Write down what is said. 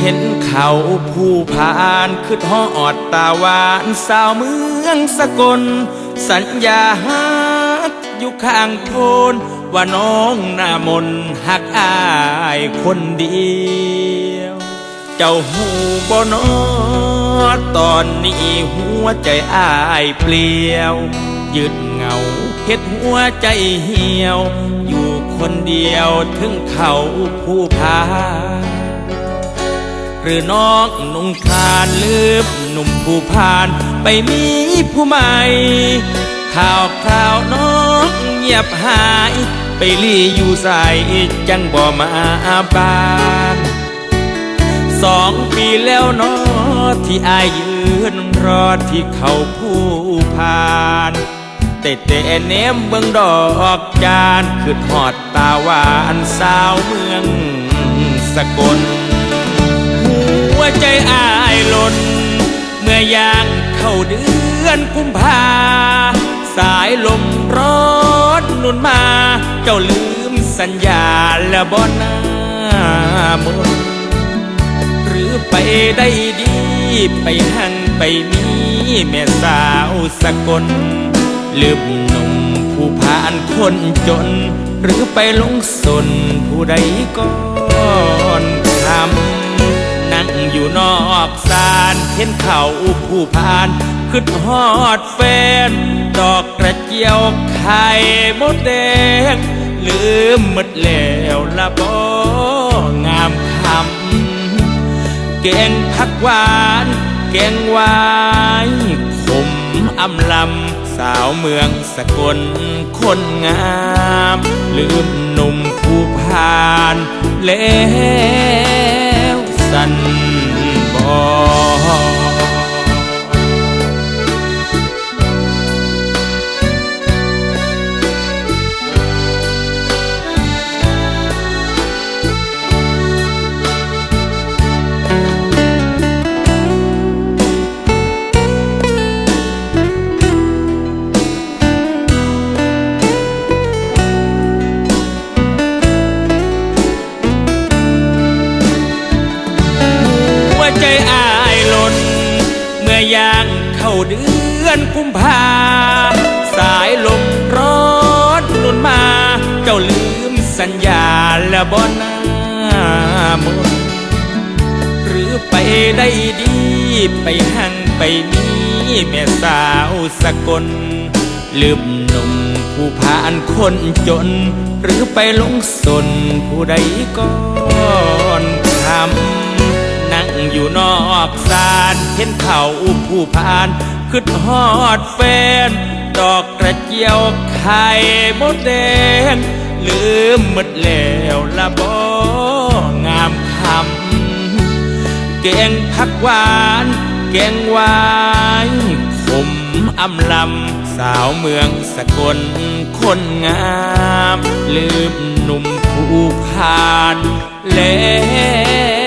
เห็นเขาผู้ผ่านคือทอดตาหวานสาวเมืองสกล สัญญาฮักอยู่ข้างโพนว่าน้องหน้ามนหักอายคนเดียว เจ้าหูบ่นอตอนนี้หัวใจอ้ายเปลี่ยวยืดเงาเฮ็ดหัวใจเหี่ยว อยู่คนเดียวถึงเขาผู้พา หรือน้องนุ่งคานลืบหนุ่มผู้ผ่านไปมีผู้ใหม่ข่าวคราวน้องเงียบหาย ไปลี่อยู่ใส่จังบ่มาบ้าน สองปีแล้วนอที่อายยืนรอที่เขาผู้ผ่านแต่แต่เนมเบิ่งดอกจานคือทอดตาหวานสาวเมืองสกล หัวใจอายหล่นเมื่อย่างเข้าเดือนกุมภาสายลมร้อนนุนมา เจ้าลืมสัญญาและบ่หน้ามน ไปได้ดี ไปหังไปมีแม่สาวสกลลืมหนุ่มผู้ผ่านคนจน หรือไปลงสนผู้ใดก่อนทำนั่งอยู่นอกศาลเห็นเขาผู้ผ่านขึ้นฮอดแฟน ดอกกระเจียวไข่มดแดงลืมหมดแล้วละบ่งาม แกงผักหวาน แกงวายขมอำลำ สาวเมืองสกลคนงาม ลืมหนุ่มผู้ผ่าน แล้วสัน เดือนกุมภาสายลมร้อนนุนมา เจ้าลืมสัญญาและบ่นามนหรือไปได้ดี ไปหังไปมีแม่สาวสกลลืมหนุ่มผู้ผ่านคนจน หรือไปหลงสนผู้ใดก่อนทำ อยู่นอกศาลเห็นเขาผู้ผ่านขึ้นฮอดแฟน ดอกกระเจียวไข่มดแดง ลืมหมดแล้วละบ่งามคำแกงผักหวานแกงวายขมอำลำสาวเมืองสกลคนงาม ลืมหนุ่มผู้ผ่านแล้ว